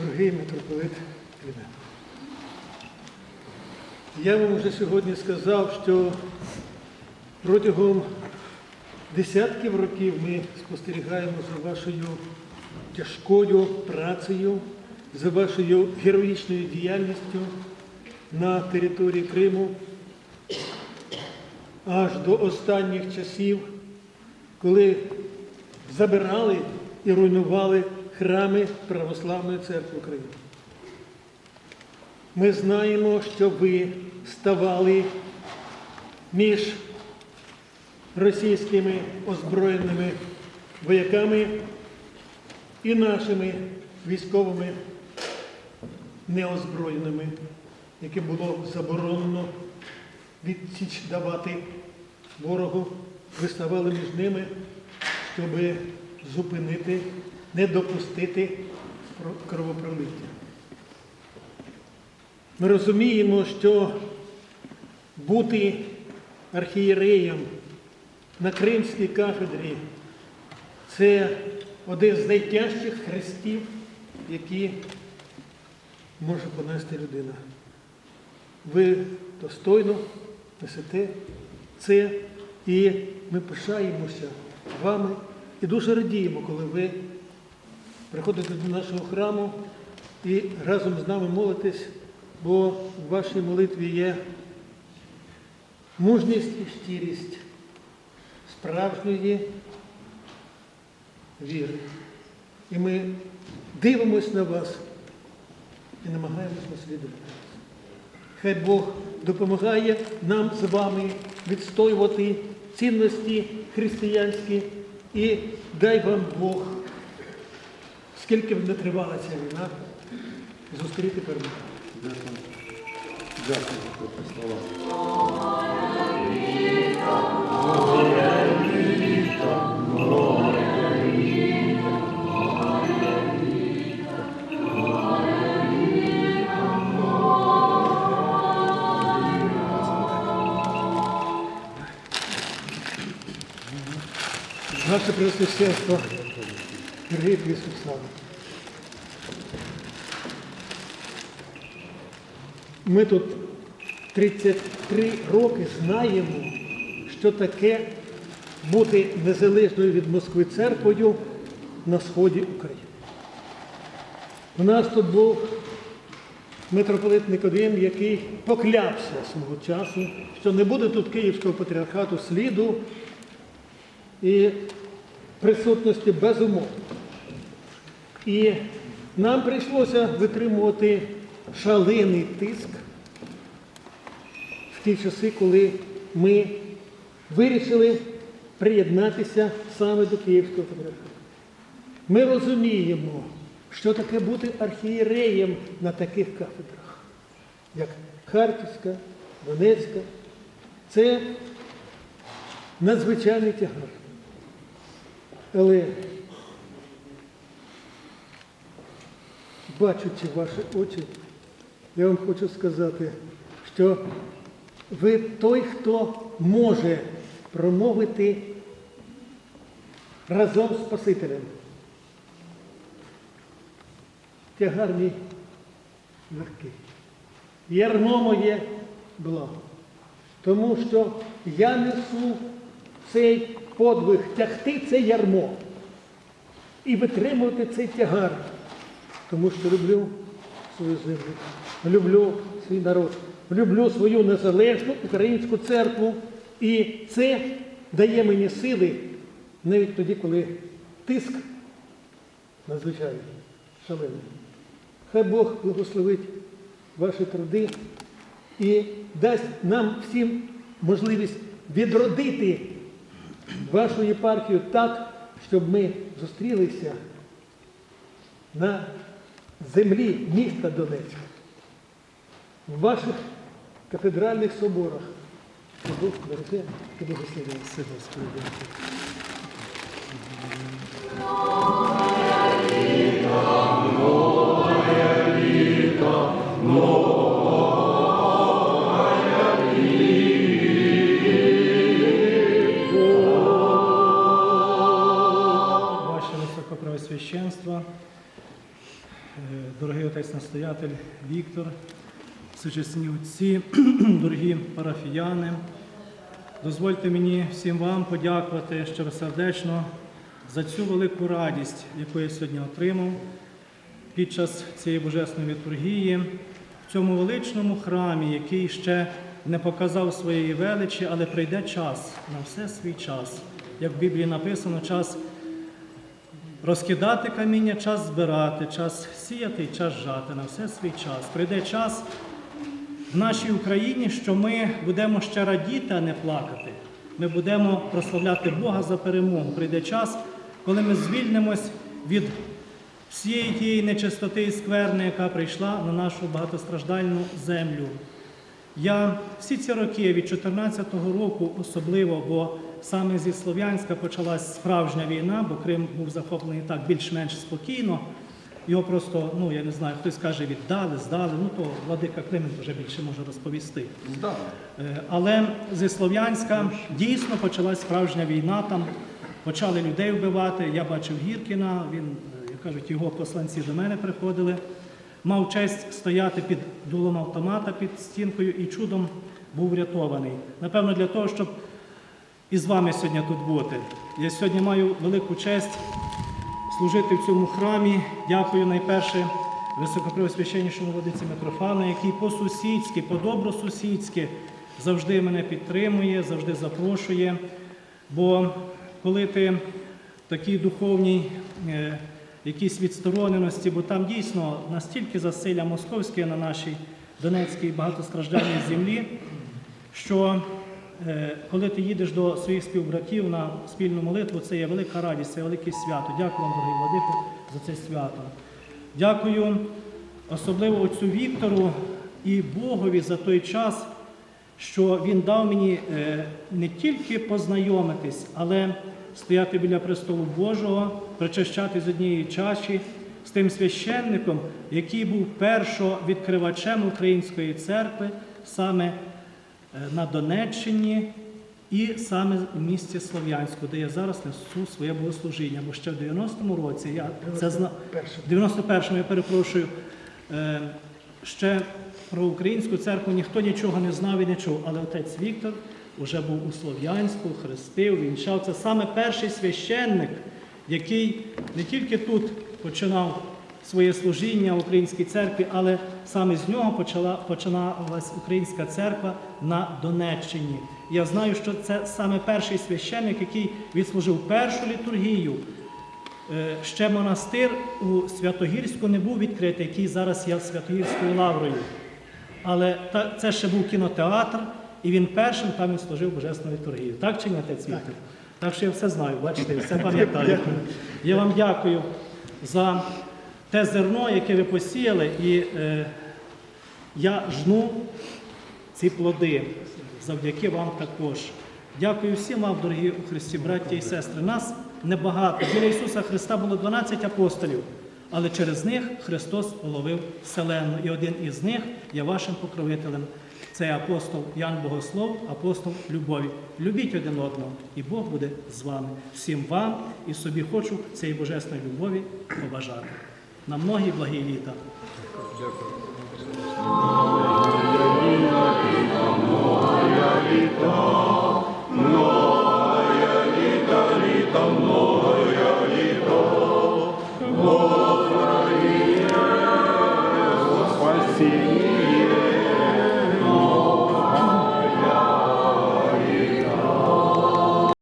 Дорогий митрополит Климент. Я вам вже сьогодні сказав, що протягом десятків років ми спостерігаємо за вашою тяжкою працею, за вашою героїчною діяльністю на території Криму аж до останніх часів, коли забирали і руйнували храми Православної церкви України. Ми знаємо, що ви ставали між російськими озброєними вояками і нашими військовими неозброєними, яким було заборонено відсіч давати ворогу, ви ставали між ними, щоб зупинити, не допустити кровопролиття. Ми розуміємо, що бути архієреєм на Кримській кафедрі це один з найтяжчих хрестів, які може понести людина. Ви достойно несете це, і ми пишаємося вами і дуже радіємо, коли ви приходите до нашого храму і разом з нами молитесь, бо в вашій молитві є мужність і щирість справжньої віри. І ми дивимось на вас і намагаємось наслідувати. Хай Бог допомагає нам з вами відстоювати цінності християнські і дай вам Бог, скільки б не тривала ця війна, зустріти перемогу. Дякую. Дякую за слова. Наше Преосвященство, дорогий Ісус. Ми тут 33 роки знаємо, що таке бути незалежною від Москви церквою на сході України. У нас тут був митрополит Никодим, який поклявся свого часу, що не буде тут Київського патріархату сліду і присутності безумовно. І нам прийшлося витримувати шалений тиск в ті часи, коли ми вирішили приєднатися саме до Київського патріархату. Ми розуміємо, що таке бути архієреєм на таких кафедрах, як Харківська, Донецька. Це надзвичайний тягар. Але бачучи ваші очі, я вам хочу сказати, що ви той, хто може промовити разом з Спасителем. Тягар мій легкий. Ярмо моє благо. Тому що я несу цей подвиг тягти це ярмо і витримувати цей тягар, тому що люблю свою землю, люблю свій народ, люблю свою незалежну українську церкву. І це дає мені сили навіть тоді, коли тиск надзвичайний, шалений. Хай Бог благословить ваші труди і дасть нам всім можливість відродити вашу єпархію так, щоб ми зустрілися на землі міста Донецька, в ваших кафедральних соборах. Хай Бог береже і благословляє. Все, Господи, дякую. Ваше дорогий отець настоятель Віктор, сучасні отці, дорогі парафіяни. Дозвольте мені всім вам подякувати щиросердечно за цю велику радість, яку я сьогодні отримав під час цієї божественної літургії в цьому величному храмі, який ще не показав своєї величі, але прийде час на все свій час. Як в Біблії написано, час розкидати каміння, час збирати, час сіяти час жати на все свій час. Прийде час в нашій Україні, що ми будемо ще радіти, а не плакати. Ми будемо прославляти Бога за перемогу. Прийде час, коли ми звільнимось від всієї тієї нечистоти і скверни, яка прийшла на нашу багатостраждальну землю. Я всі ці роки від 14-го року особливо, бо саме зі Слов'янська почалась справжня війна, бо Крим був захоплений так більш-менш спокійно. Його просто, ну я не знаю, хтось каже, віддали, здали. Ну то владика Климент вже більше може розповісти. Здав. Е, Але зі Слов'янська дійсно почалась справжня війна. Там почали людей вбивати. Я бачив Гіркіна, він, е, як кажуть, його посланці до мене приходили. Мав честь стояти під дулом автомата під стінкою і чудом був врятований. Напевно, для того, щоб і з вами сьогодні тут бути. Я сьогодні маю велику честь служити в цьому храмі. Дякую найперше високопреосвященнішому водиці Митрофану, який по-сусідськи, по-добросусідськи завжди мене підтримує, завжди запрошує. Бо коли ти такій духовній е, якійсь відстороненості, бо там дійсно настільки засилля московське на нашій Донецькій багатостраждальній землі, що коли ти їдеш до своїх співбратів на спільну молитву, це є велика радість, це велике свято. Дякую вам, дорогий Владику, за це свято. Дякую особливо отцю Віктору і Богові за той час, що він дав мені е, не тільки познайомитись, але стояти біля престолу Божого, причащати з однієї чаші з тим священником, який був першовідкривачем української церкви саме е, на Донеччині і саме в місті Слов'янську, де я зараз несу своє богослужіння. Бо ще в 90-му році я це зна... в 91-му, я перепрошую, е, ще про українську церкву ніхто нічого не знав і не чув, але отець Віктор вже був у Слов'янську, хрестив, вінчав. Це саме перший священник, який не тільки тут починав своє служіння в українській церкві, але саме з нього почала, починалась українська церква на Донеччині. Я знаю, що це саме перший священник, який відслужив першу літургію. Е, Ще монастир у Святогірську не був відкритий, який зараз є Святогірською лаврою. Але це ще був кінотеатр, і він першим там він служив Божественну літургію. Так чи ні, отець Віктор? Так що я все знаю, бачите, все пам'ятаю. Я вам дякую за те зерно, яке ви посіяли, і е, я жну ці плоди завдяки вам також. Дякую всім вам, дорогі у Христі, браття і сестри. Нас небагато. Біля Ісуса Христа було 12 апостолів, але через них Христос уловив вселенну. І один із них є вашим покровителем. Це апостол Ян Богослов, апостол любові. Любіть один одного, і Бог буде з вами. Всім вам і собі хочу цієї божественної любові побажати. На многі благі літа. Спасибо.